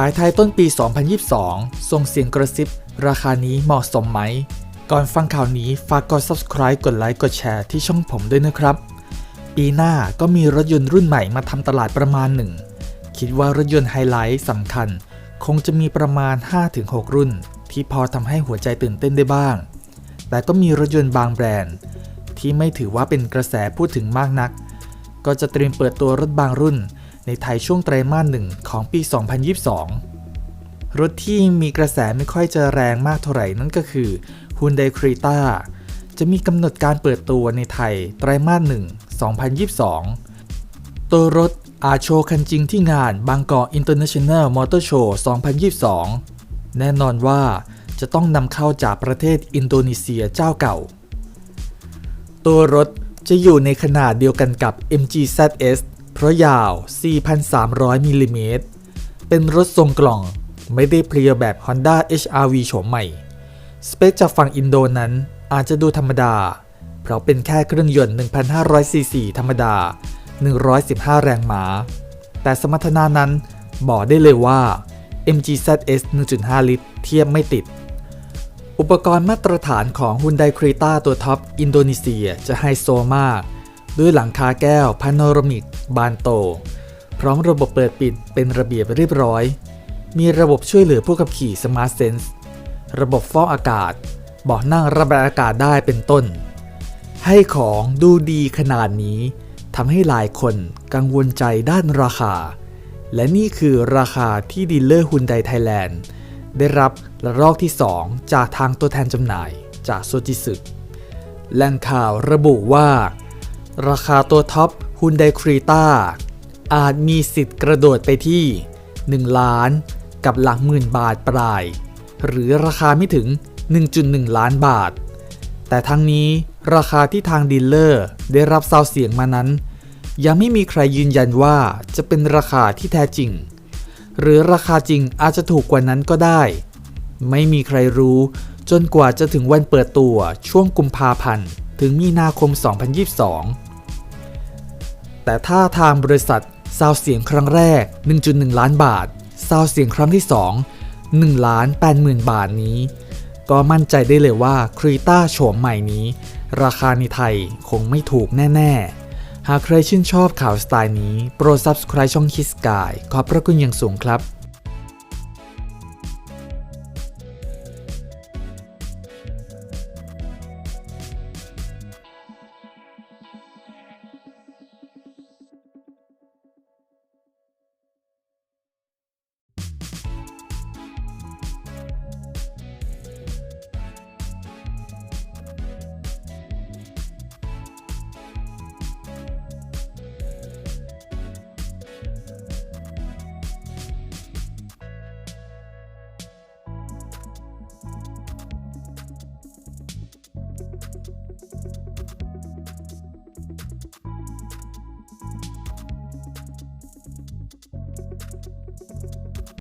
ขายไทยต้นปี 2022 ส่งเสียงกระซิบ ราคานี้เหมาะสมไหม ก่อนฟังข่าวนี้ฝากกด subscribe กดไลค์ กดแชร์ที่ช่องผมด้วยนะครับ ปีหน้าก็มีรถยนต์รุ่นใหม่มาทำตลาดประมาณหนึ่ง คิดว่ารถยนต์ไฮไลท์สำคัญ คงจะมีประมาณ 5-6 รุ่น ที่พอทำให้หัวใจตื่นเต้นได้บ้าง แต่ก็มีรถยนต์บางแบรนด์ ที่ไม่ถือว่าเป็นกระแสพูดถึงมากนัก ก็จะเตรียมเปิดตัวรถบางรุ่น ในไทยช่วงไตรมาสหนึ่งของปี 2022 รถที่มีกระแสไม่ค่อยจะแรงมากเท่าไหร่นั่นก็คือ Hyundai Creta จะมีกำหนดการเปิดตัวในไทยไตรมาสหนึ่ง2022 ตัวรถอาโชคันจริงที่งานบางกอก International Motor Show 2022 แน่นอนว่าจะต้องนำเข้าจากประเทศอินโดนีเซียเจ้าเก่า ตัวรถจะอยู่ในขนาดเดียวกันกับ MG ZS ราะยาว 4,300มิลลิเมตร เป็นรถทรงกล่องไม่ได้เพลียแบบ Honda HR-V โฉมใหม่ สเปคจากฝั่งอินโดนั้นอาจจะดูธรรมดา เพราะเป็นแค่เครื่องยนต์ 1,500 ซีซีธรรมดา 115 แรงม้า แต่สมรรถนะนั้นบอกได้เลยว่า MG ZS 1.5 ลิตร เทียบไม่ติด อุปกรณ์มาตรฐานของ Hyundai Creta ตัวท็อปอินโดนีเซียจะไฮโซมาก ด้วยหลังคาแก้วพาโนรามิก บานโต พร้อมระบบเปิดปิดเป็นระเบียบเรียบร้อย มีระบบช่วยเหลือผู้ขับขี่ Smart Sense ระบบฟอกอากาศเบาะนั่งระบายอากาศได้เป็นต้น ให้ของดูดีขนาดนี้ทำให้หลายคนกังวลใจด้านราคา และนี่คือราคาที่ดีลเลอร์ฮุนไดไทยแลนด์ได้รับระลอกที่ 2 จากทางตัวแทนจำหน่ายจากโซจิสึแหล่งข่าวระบุว่า ราคาตัวท็อปุนไดครีตาอาจมีสิทธิ์กระโดดไปที่ 1 ล้านกับหลักหมื่นบาทปลาย หรือราคาไม่ถึง 1.1 ล้านบาท แต่ทั้งนี้ราคาที่ทางดีลเลอร์ได้รับซาวเสียงมานั้น ยังไม่มีใครยืนยันว่าจะเป็นราคาที่แท้จริง หรือราคาจริงอาจจะถูกกว่านั้นก็ได้ ไม่มีใครรู้จนกว่าจะถึงวันเปิดตัวช่วงกุมภาพันธ์ถึงมีนาคม 2022 แต่ถ้าทางบริษัทซาวเสียงครั้งแรก 1.1 ล้านบาทซาวเสียงครั้งที่ 2 1ล้าน8หมื่นบาทนี้ ก็มั่นใจได้เลยว่าครีต้าโฉมใหม่นี้ ราคาในไทยคงไม่ถูกแน่ ๆ หากใครชื่นชอบข่าวสไตล์นี้ โปรด subscribe ช่องคิสกายขอบพระคุณอย่างสูงครับ